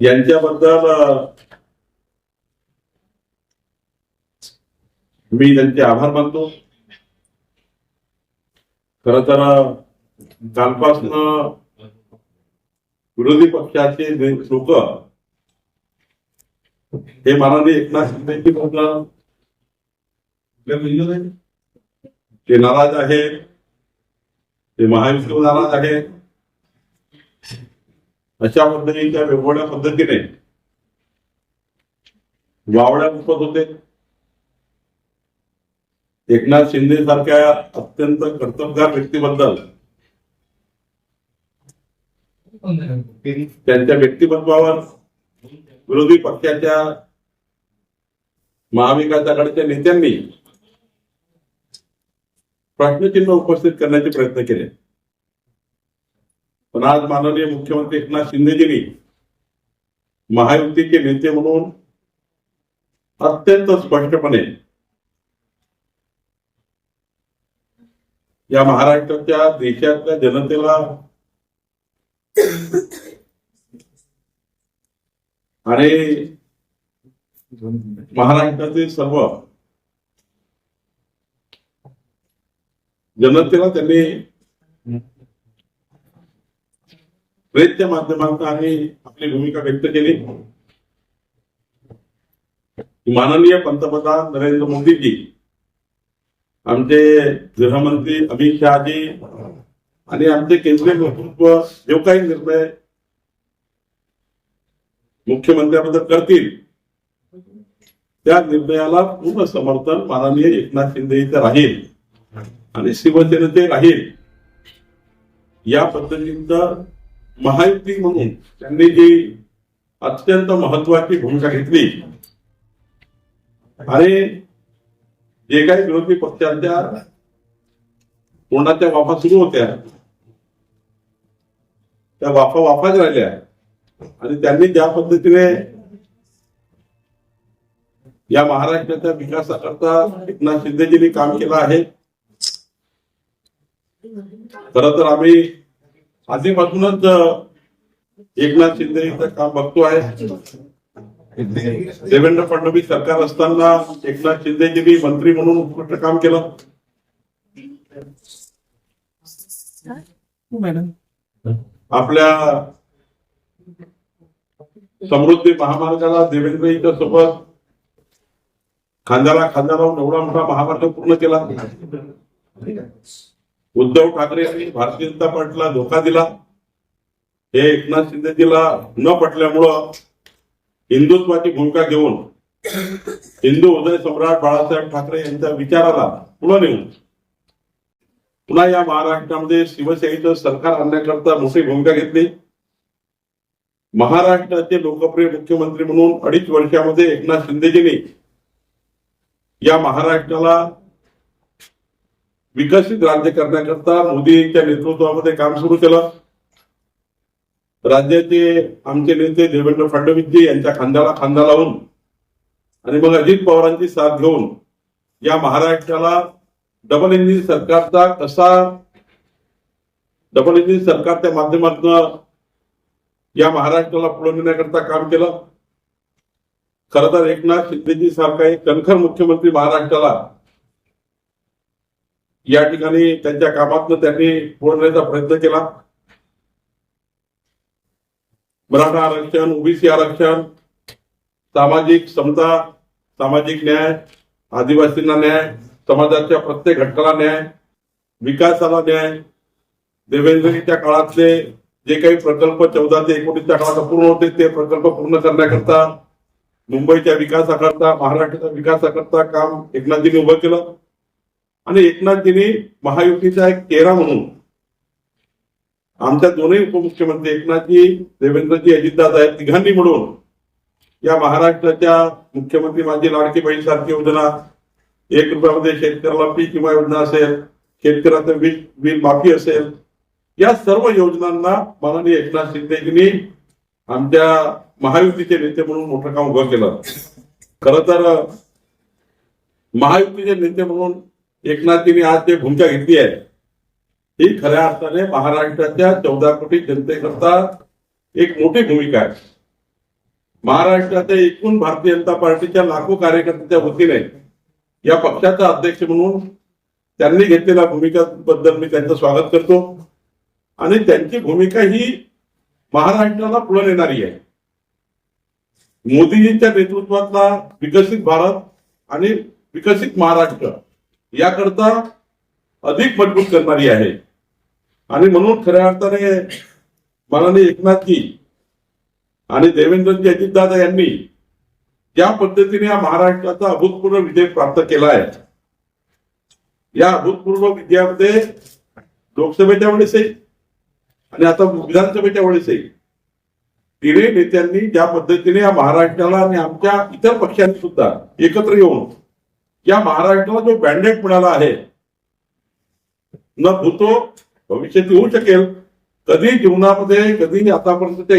यांच्याबद्दल मी त्यांचे आभार मानतो. खर तर कालपासून विरोधी पक्षाचे लोक हे माननीय एकनाथ शिंदेची ते नाराज आहेत ते महाविष्णू नाराज आहेत. अशा पद्धतीच्या वेगवेगळ्या पद्धतीने वावड्या उपत होते. एकनाथ शिंदे सारख्या अत्यंत कर्तबगार व्यक्तीबद्दल त्यांच्या व्यक्तिमत्वावर विरोधी पक्षाच्या महाविकास आघाडीच्या नेत्यांनी प्रश्नचिन्ह उपस्थित करण्याचे प्रयत्न केले. पण आज माननीय मुख्यमंत्री एकनाथ शिंदेजींनी महायुतीचे नेते म्हणून अत्यंत स्पष्टपणे या महाराष्ट्राच्या देशातल्या जनतेला आणि महाराष्ट्रातील सर्व जनतेला त्यांनी प्रेसच्या माध्यमातून आम्ही आपली भूमिका व्यक्त केली. माननीय पंतप्रधान नरेंद्र मोदीजी आमचे गृहमंत्री अमित शहाजी आणि आमचे केंद्रीय नेतृत्व जो काही निर्णय मुख्यमंत्र्याबद्दल करतील त्या निर्णयाला पूर्ण समर्थन माननीय एकनाथ शिंदे इथे राहील आणि शिवसेनेचे राहील. या पद्धतीचं महायुती म्हणून त्यांनी जी अत्यंत महत्वाची भूमिका घेतली आणि जे काही विरोधी पक्षांच्या तोंडाच्या वाफा सुरू होत्या त्या वाफा वाफाच राहिल्या. आणि त्यांनी ज्या पद्धतीने या महाराष्ट्राच्या विकासाकरता एकनाथ शिंदेजींनी काम केलं आहे खर तर आम्ही आधीपासूनच एकनाथ शिंदेचं काम बघतो आहे. देवेंद्र फडणवीस सरकार असताना एकनाथ शिंदेजींनी मंत्री म्हणून उत्कृष्ट काम केलं. आपल्या समृद्धी महामार्गाला देवेंद्रजीच्या सोबत खांद्याला खांदा लावून एवढा मोठा महामार्ग पूर्ण केला. उद्धव ठाकरे यांनी भारतीय जनता पार्टीला धोका दिला. हे एकनाथ शिंदेजीला न पटल्यामुळं हिंदुत्वाची भूमिका घेऊन हिंदू उदय सम्राट बाळासाहेब ठाकरे यांच्या विचाराला पुन्हा नेऊन पुन्हा या महाराष्ट्रामध्ये शिवसेनेचं सरकार आणण्याकरता मोठी भूमिका घेतली. महाराष्ट्राचे लोकप्रिय मुख्यमंत्री म्हणून अडीच वर्षामध्ये एकनाथ शिंदेजींनी या महाराष्ट्राला विकसित राज्य करण्याकरता मोदींच्या नेतृत्वामध्ये काम सुरू केलं. राज्याचे आमचे नेते देवेंद्र फडणवीसजी यांच्या खांद्याला खांदा लावून आणि मग अजित पवारांची साथ घेऊन या महाराष्ट्राला डबल इंजिन सरकारचा कसा डबल इंजिन सरकारच्या माध्यमातून या महाराष्ट्राला पुढे नेण्याकरता काम केलं. खर तर एकनाथ शिंदेजी सारखा एक कणखर मुख्यमंत्री महाराष्ट्राला या ठिकाणी त्यांच्या कामातनं त्यांनी पुढे प्रयत्न केला. मराठा आरक्षण ओबीसी आरक्षण सामाजिक समता सामाजिक न्याय आदिवासींना न्याय समाजाच्या प्रत्येक घटकाला न्याय विकासाला न्याय देवेंद्रजीच्या काळातले जे काही प्रकल्प चौदा ते एकोणीसच्या काळात पूर्ण होते ते प्रकल्प पूर्ण करण्याकरता मुंबईच्या विकासाकरता महाराष्ट्राच्या विकासाकरता काम एकनाथजीने उभं केलं. आणि एकनाथजींनी महायुतीचा एक चेहरा म्हणून आमच्या दोन्ही उपमुख्यमंत्री एकनाथजी देवेंद्रजी अजितदादा आहेत तिघांनी मिळून या महाराष्ट्राच्या मुख्यमंत्री माझी लाडकी बहीण सारखी योजना एक रुपयामध्ये शेतकऱ्याला पीक विमा योजना असेल शेतकऱ्याचं वीज बिल माफी असेल या सर्व योजनांना माननीय एकनाथ शिंदेजींनी आमच्या महायुतीचे नेते म्हणून मोठं काम उभं केलं. खर तर महायुतीचे नेते म्हणून एकनाथजींनी आज जे भूमिका घेतली आहे ही खऱ्या अर्थाने महाराष्ट्राच्या चौदा कोटी जनतेकरता एक मोठी भूमिका आहे. महाराष्ट्राच्या एकूण भारतीय जनता पार्टीच्या लाखो कार्यकर्त्यांच्या वतीने या पक्षाचा अध्यक्ष म्हणून त्यांनी घेतलेल्या भूमिकेबद्दल मी त्यांचं स्वागत करतो. आणि त्यांची भूमिका ही महाराष्ट्राला पुढे नेणारी आहे. मोदीजींच्या नेतृत्वातला विकसित भारत आणि विकसित महाराष्ट्र याकरता अधिक मजबूत करणारी आहे. आणि म्हणून खऱ्या अर्थाने माननीय एकनाथजी आणि देवेंद्रजी अजितदादा यांनी ज्या पद्धतीने या महाराष्ट्राचा अभूतपूर्व विजय प्राप्त केला आहे या अभूतपूर्व विजयामध्ये लोकसभेच्या वेळेसही आणि आता विधानसभेच्या वेळेसही तिन्ही नेत्यांनी ज्या पद्धतीने या महाराष्ट्राला आणि आमच्या इतर पक्षांनी सुद्धा एकत्र येऊन या महाराष्ट्राला जो बँडेट मिळाला आहे न भूतो भविष्यात येऊ शकेल. कधी जीवनामध्ये कधी आतापर्यंत